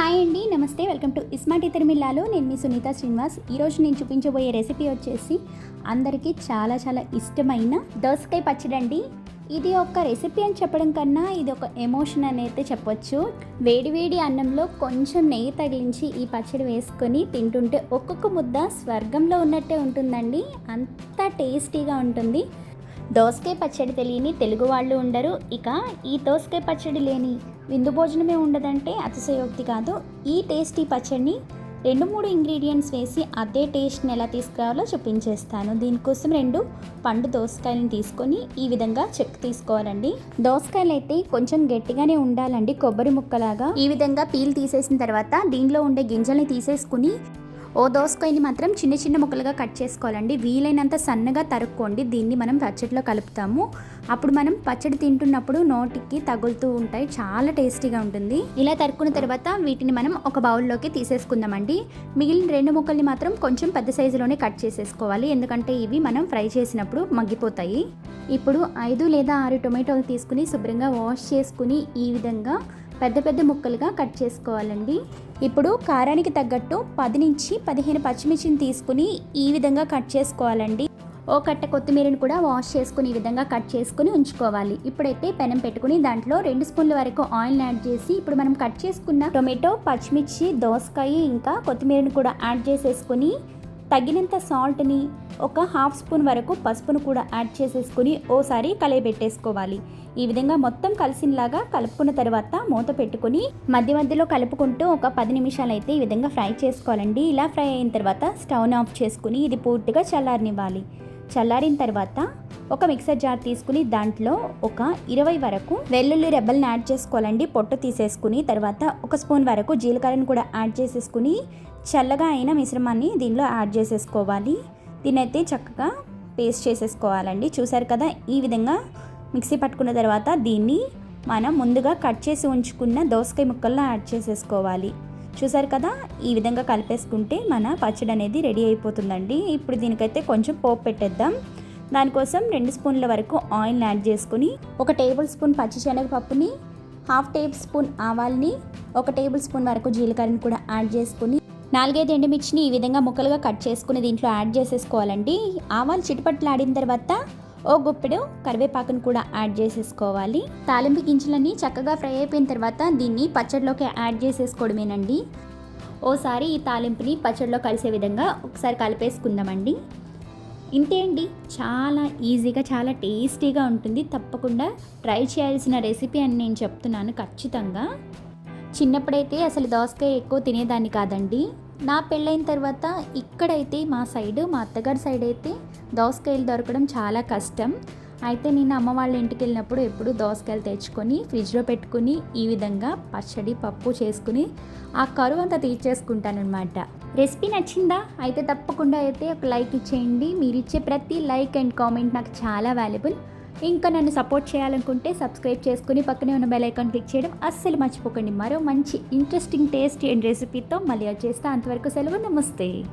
Hi అండి నమస్తే. Welcome to iSmart తిరుమిల్లాలో నేను మీ సునీత శ్రీనివాస్. ఈరోజు నేను చూపించబోయే రెసిపీ వచ్చేసి అందరికీ చాలా చాలా ఇష్టమైన దోసకాయ పచ్చడి అండి. ఇది ఒక రెసిపీ అని చెప్పడం కన్నా ఇది ఒక ఎమోషన్ అని అయితే చెప్పొచ్చు. వేడివేడి అన్నంలో కొంచెం నెయ్యి తగిలించి ఈ పచ్చడి వేసుకొని తింటుంటే ఒక్కొక్క ముద్ద స్వర్గంలో ఉన్నట్టే ఉంటుందండి. అంత టేస్టీగా ఉంటుంది. దోసకాయ పచ్చడి తెలియని తెలుగు వాళ్ళు ఉండరు. ఇక ఈ దోసకాయ పచ్చడి లేని విందు భోజనమే ఉండదంటే అతిశయోక్తి కాదు. ఈ టేస్టీ పచ్చడిని రెండు మూడు ఇంగ్రీడియంట్స్ వేసి అదే టేస్ట్ని ఎలా తీసుకురావాలో చూపించేస్తాను. దీనికోసం రెండు పండు దోసకాయలను తీసుకొని ఈ విధంగా చెక్ తీసుకోవాలండి. దోసకాయలు అయితే కొంచెం గట్టిగానే ఉండాలండి కొబ్బరి ముక్కలాగా. ఈ విధంగా పీల్ తీసేసిన తర్వాత దీనిలో ఉండే గింజల్ని తీసేసుకుని ఓ దోసకాయని మాత్రం చిన్న చిన్న ముక్కలుగా కట్ చేసుకోవాలండి. వీలైనంత సన్నగా తరుక్కోండి. దీన్ని మనం పచ్చడిలో కలుపుతాము. అప్పుడు మనం పచ్చడి తింటున్నప్పుడు నోటికి తగులుతూ ఉంటాయి. చాలా టేస్టీగా ఉంటుంది. ఇలా తరుక్కున్న తర్వాత వీటిని మనం ఒక బౌల్లోకి తీసేసుకుందామండి. మిగిలిన రెండు ముక్కల్ని మాత్రం కొంచెం పెద్ద సైజులోనే కట్ చేసేసుకోవాలి. ఎందుకంటే ఇవి మనం ఫ్రై చేసినప్పుడు మగ్గిపోతాయి. ఇప్పుడు ఐదు లేదా ఆరు టొమాటోలు తీసుకుని శుభ్రంగా వాష్ చేసుకుని ఈ విధంగా పెద్ద పెద్ద ముక్కలుగా కట్ చేసుకోవాలండి. ఇప్పుడు కారానికి తగ్గట్టు పది నుంచి పదిహేను పచ్చిమిర్చిని తీసుకుని ఈ విధంగా కట్ చేసుకోవాలండి. ఓ కట్ట కొత్తిమీరని కూడా వాష్ చేసుకుని ఈ విధంగా కట్ చేసుకుని ఉంచుకోవాలి. ఇప్పుడైతే పెనం పెట్టుకుని దాంట్లో రెండు స్పూన్ల వరకు ఆయిల్ యాడ్ చేసి ఇప్పుడు మనం కట్ చేసుకున్న టొమాటో పచ్చిమిర్చి దోసకాయ ఇంకా కొత్తిమీరని కూడా యాడ్ చేసేసుకుని తగినంత సాల్ట్ని ఒక హాఫ్ స్పూన్ వరకు పసుపును కూడా యాడ్ చేసేసుకుని ఓసారి కలయబెట్టేసుకోవాలి. ఈ విధంగా మొత్తం కలిసినలాగా కలుపుకున్న తర్వాత మూత పెట్టుకుని మధ్య మధ్యలో కలుపుకుంటూ ఒక పది నిమిషాలు అయితే ఈ విధంగా ఫ్రై చేసుకోవాలండి. ఇలా ఫ్రై అయిన తర్వాత స్టవ్ని ఆఫ్ చేసుకుని ఇది పూర్తిగా చల్లారనివ్వాలి. చల్లారిన తర్వాత ఒక మిక్సర్ జార్ తీసుకుని దాంట్లో ఒక ఇరవై వరకు వెల్లుల్లి రెబ్బల్ని యాడ్ చేసుకోవాలండి. పొట్టు తీసేసుకుని తర్వాత ఒక స్పూన్ వరకు జీలకర్రను కూడా యాడ్ చేసేసుకుని చల్లగా అయిన మిశ్రమాన్ని దీనిలో యాడ్ చేసేసుకోవాలి. దీన్నైతే చక్కగా పేస్ట్ చేసేసుకోవాలండి. చూసారు కదా ఈ విధంగా మిక్సీ పట్టుకున్న తర్వాత దీన్ని మనం ముందుగా కట్ చేసి ఉంచుకున్న దోసకాయ ముక్కల్లో యాడ్ చేసేసుకోవాలి. చూసారు కదా? ఈ విధంగా కలిపేసుకుంటే మన పచ్చడి అనేది రెడీ అయిపోతుందండి. ఇప్పుడు దీనికైతే కొంచెం పోపు పెట్టేద్దాం. దానికోసం రెండు స్పూన్ల వరకు ఆయిల్ యాడ్ చేసుకుని ఒక టేబుల్ స్పూన్ పచ్చిశనగపప్పుని హాఫ్ టేబుల్ స్పూన్ ఆవాల్ని ఒక టేబుల్ స్పూన్ వరకు జీలకర్రని కూడా యాడ్ చేసుకుని నాలుగైదు ఎండుమిర్చిని ఈ విధంగా ముక్కలుగా కట్ చేసుకుని దీంట్లో యాడ్ చేసేసుకోవాలండి. ఆవాలు చిటపట్లాడిన తర్వాత ఓ గుప్పెడు కరివేపాకును కూడా యాడ్ చేసేసుకోవాలి. తాలింపు గింజలన్నీ చక్కగా ఫ్రై అయిపోయిన తర్వాత దీన్ని పచ్చడిలోకి యాడ్ చేసేసుకోవడమేనండి. ఓసారి ఈ తాలింపుని పచ్చడిలో కలిసే విధంగా ఒకసారి కలిపేసుకుందామండి. ఇంతే అండి. చాలా ఈజీగా చాలా టేస్టీగా ఉంటుంది. తప్పకుండా ట్రై చేయాల్సిన రెసిపీ అని నేను చెప్తున్నాను ఖచ్చితంగా. చిన్నప్పుడైతే అసలు దోసకాయ ఎక్కువ తినేదాన్ని కాదండి. నా పెళ్ళైన తర్వాత ఇక్కడైతే మా సైడ్ మా అత్తగారి సైడ్ అయితే దోసకాయలు దొరకడం చాలా కష్టం. అయితే నేను అమ్మ వాళ్ళ ఇంటికి వెళ్ళినప్పుడు ఎప్పుడు దోసకాయలు తెచ్చుకొని ఫ్రిడ్జ్లో పెట్టుకుని ఈ విధంగా పచ్చడి పప్పు చేసుకుని ఆ కరువు అంతా తీర్చేసుకుంటానమాట రెసిపీ నచ్చిందా? అయితే తప్పకుండా అయితే ఒక లైక్ ఇచ్చేయండి. మీరు ఇచ్చే ప్రతి లైక్ అండ్ కామెంట్ నాకు చాలా వాల్యుబుల్. ఇంకా నన్ను సపోర్ట్ చేయాలనుకుంటే సబ్స్క్రైబ్ చేసుకుని పక్కనే ఉన్న బెల్ ఐకాన్ క్లిక్ చేయడం అస్సలు మర్చిపోకండి. మరో మంచి ఇంట్రెస్టింగ్ టేస్ట్ అండ్ రెసిపీతో మళ్ళీ వచ్చేస్తా. అంతవరకు సెలవు నమస్తే.